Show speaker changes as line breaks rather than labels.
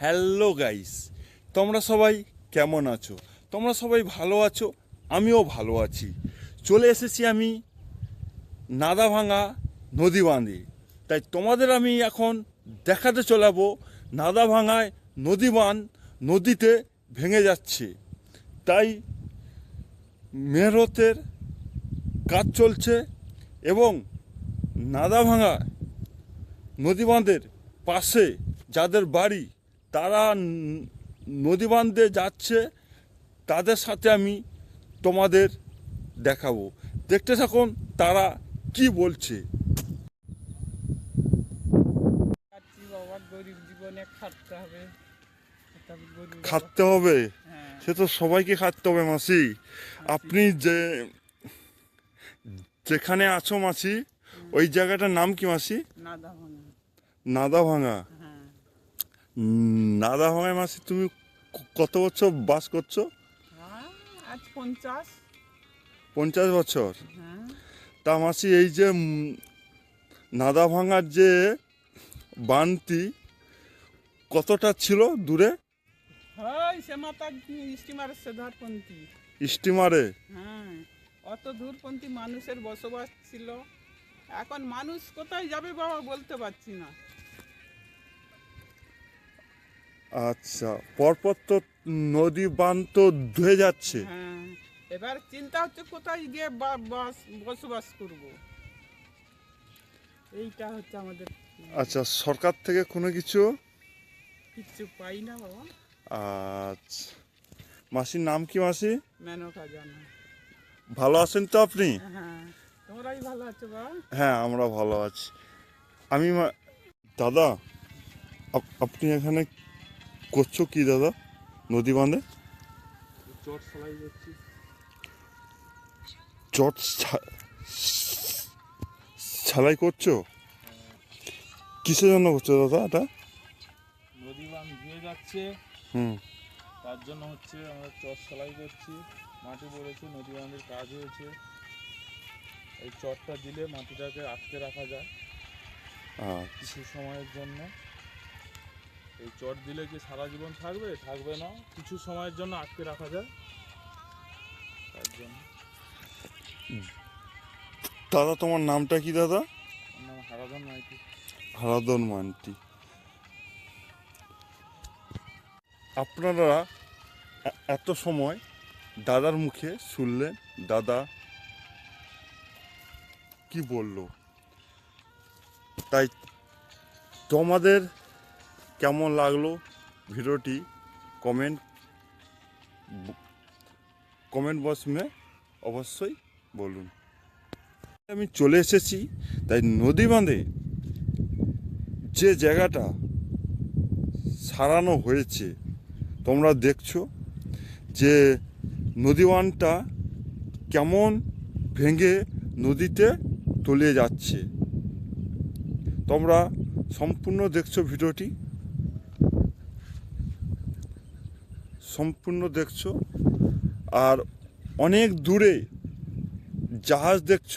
Hello guys, তোমরা সবাই কেমন আছো? তোমরা সবাই ভালো আছো? আমিও ভালো আছি। চলে এসেছি আমি নাদাভাঙা নদী বাঁধে। তাই তোমাদের আমি এখন দেখাতে চলাবো নাদাভাঙায় নদী বাঁধ নদীতে ভেঙে যাচ্ছে। তাই মেহরতের কাজ চলছে এবং নাদাভাঙা নদী বাঁধের পাশে যাদের বাড়ি তারা ন- নদী বাঁধে যাচ্ছে তাদের সাথে আমি তোমাদের দেখাবো। দেখতে থাকুন তারা কি বলছে।
হবে।
খাটতে হবে?
হ্যাঁ।
সে তো সবাইকে খাটতে হবে মাসি। আপনি যে যেখানে আছো মাসি ওই জায়গাটার নাম কি মাসি?
নাদা ভাঙা
নাদা ভাঙা
হ্যাঁ
মাসি তুমি কত বছর বাস করছ?
হ্যাঁ আজ পঞ্চাশ।
পঞ্চাশ বছর?
হ্যাঁ।
তা মাসি এই যে নাদা ভাঙার যে বানটি কতটা ছিল দূরে?
হয়
স্টিমারে?
হ্যাঁ অত দূরপন্থী মানুষের বসবাস ছিল। এখন মানুষ কোথায় যাবে বাবা বলতে পারছি না।
আচ্ছা পরপর তো নদী বান তো ধুয়ে যাচ্ছে।
হ্যাঁ এবার চিন্তা হচ্ছে কোথায় গিয়ে বসবাস করব। এইটা হচ্ছে আমাদের
আচ্ছা সরকার থেকে কোনো কিছু?
কিছু পাই না বাবা।
আচ্ছা মাসির নাম কি মাসি?
মেনকা জানা।
ভালো আছেন তো আপনি?
হ্যাঁ তোমরাই ভালো আছো বাবা
হ্যাঁ আমরা ভালো আছি। আমি দাদা আপ- আপনি এখানে করছ কি দাদা? নদী বাঁধে?
চট
ছালাই করছ? কিসের জন্য করছ দাদা এটা?
নদী বাঁধ ধুয়ে যাচ্ছে।
হুম।
তার জন্য হচ্ছে আমরা চট সেলাই করছি। মাটি পড়েছে নদী বাঁধের কাজ হয়েছে। এই চটটা দিলে মাটিটাকে আটকে রাখা যায়
আচ্ছা।
কিছু সময়ের জন্য। এই চট দিলে কি সারা জীবন থাকবে? থাকবে না। কিছু সময়ের জন্য আটকে রাখা যায়। তার জন্য।
দাদা তোমার নামটা কি দাদা?
নাম হারাধন
হারাদন মান্টি আপনারা এত সময় দাদার মুখে শুনলেন? দাদা কি বলল? তাই তোমাদের কেমন লাগল ভিডিওটি কমেন্ট কমেন্ট বক্সে অবশ্যই বলুন। আমি চলে এসেছি, তাই নদী বাঁধে যে জায়গাটা সারানো হয়েছে, তোমরা দেখছ যে নদীবানটা কেমন ভেঙে নদীতে তলিয়ে যাচ্ছে। তোমরা সম্পূর্ণ দেখছ ভিডিওটি। সম্পূর্ণ দেখছ। আর অনেক দূরে জাহাজ দেখছ।